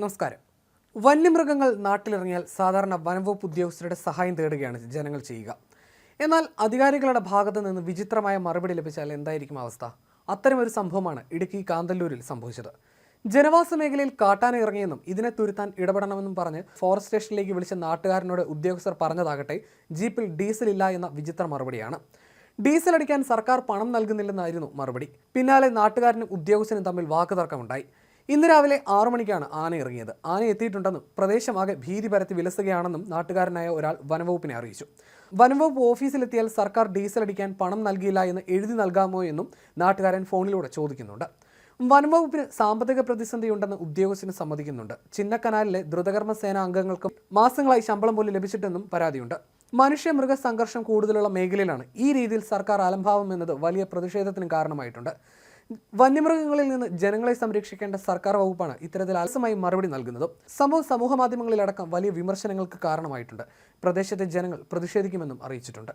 നമസ്കാരം. വന്യമൃഗങ്ങൾ നാട്ടിലിറങ്ങിയാൽ സാധാരണ വനംവകുപ്പ് ഉദ്യോഗസ്ഥരുടെ സഹായം തേടുകയാണ് ജനങ്ങൾ ചെയ്യുക. എന്നാൽ അധികാരികളുടെ ഭാഗത്തു നിന്ന് വിചിത്രമായ മറുപടി ലഭിച്ചാൽ എന്തായിരിക്കും അവസ്ഥ? അത്തരമൊരു സംഭവമാണ് ഇടുക്കി കാന്തല്ലൂരിൽ സംഭവിച്ചത്. ജനവാസ മേഖലയിൽ കാട്ടാന ഇറങ്ങിയെന്നും ഇതിനെ തുരുത്താൻ ഇടപെടണമെന്നും പറഞ്ഞ് ഫോറസ്റ്റ് സ്റ്റേഷനിലേക്ക് വിളിച്ച നാട്ടുകാരനോട് ഉദ്യോഗസ്ഥർ പറഞ്ഞതാകട്ടെ ജീപ്പിൽ ഡീസൽ ഇല്ല എന്ന വിചിത്ര മറുപടിയാണ്. ഡീസൽ അടിക്കാൻ സർക്കാർ പണം നൽകുന്നില്ലെന്നായിരുന്നു മറുപടി. പിന്നാലെ നാട്ടുകാരനും ഉദ്യോഗസ്ഥനും തമ്മിൽ വാക്കുതർക്കമുണ്ടായി. ഇന്ന് രാവിലെ ആറു മണിക്കാണ് ആന ഇറങ്ങിയത്. ആന എത്തിയിട്ടുണ്ടെന്നും പ്രദേശമാകെ ഭീതി പരത്തി വിലസുകയാണെന്നും നാട്ടുകാരനായ ഒരാൾ വനംവകുപ്പിനെ അറിയിച്ചു. വനംവകുപ്പ് ഓഫീസിലെത്തിയാൽ സർക്കാർ ഡീസൽ അടിക്കാൻ പണം നൽകിയില്ല എന്ന് എഴുതി നൽകാമോ എന്നും നാട്ടുകാരൻ ഫോണിലൂടെ ചോദിക്കുന്നുണ്ട്. വനംവകുപ്പിന് സാമ്പത്തിക പ്രതിസന്ധിയുണ്ടെന്ന് ഉദ്യോഗസ്ഥന് സമ്മതിക്കുന്നുണ്ട്. ചിന്നക്കനാലിലെ ദ്രുതകർമ്മ സേന അംഗങ്ങൾക്കും മാസങ്ങളായി ശമ്പളം പോലും ലഭിച്ചിട്ടെന്നും പരാതിയുണ്ട്. മനുഷ്യ മൃഗ സംഘർഷം കൂടുതലുള്ള മേഖലയിലാണ് ഈ രീതിയിൽ സർക്കാർ അലംഭാവം എന്നത് വലിയ പ്രതിഷേധത്തിന് കാരണമായിട്ടുണ്ട്. വന്യമൃഗങ്ങളിൽ നിന്ന് ജനങ്ങളെ സംരക്ഷിക്കേണ്ട സർക്കാർ വകുപ്പാണ് ഇത്തരത്തിൽ അലസമായി മറുപടി നൽകുന്നത്. സംഭവം സമൂഹ മാധ്യമങ്ങളിലടക്കം വലിയ വിമർശനങ്ങൾക്ക് കാരണമായിട്ടുണ്ട്. പ്രദേശത്തെ ജനങ്ങൾ പ്രതിഷേധിക്കുമെന്നും അറിയിച്ചിട്ടുണ്ട്.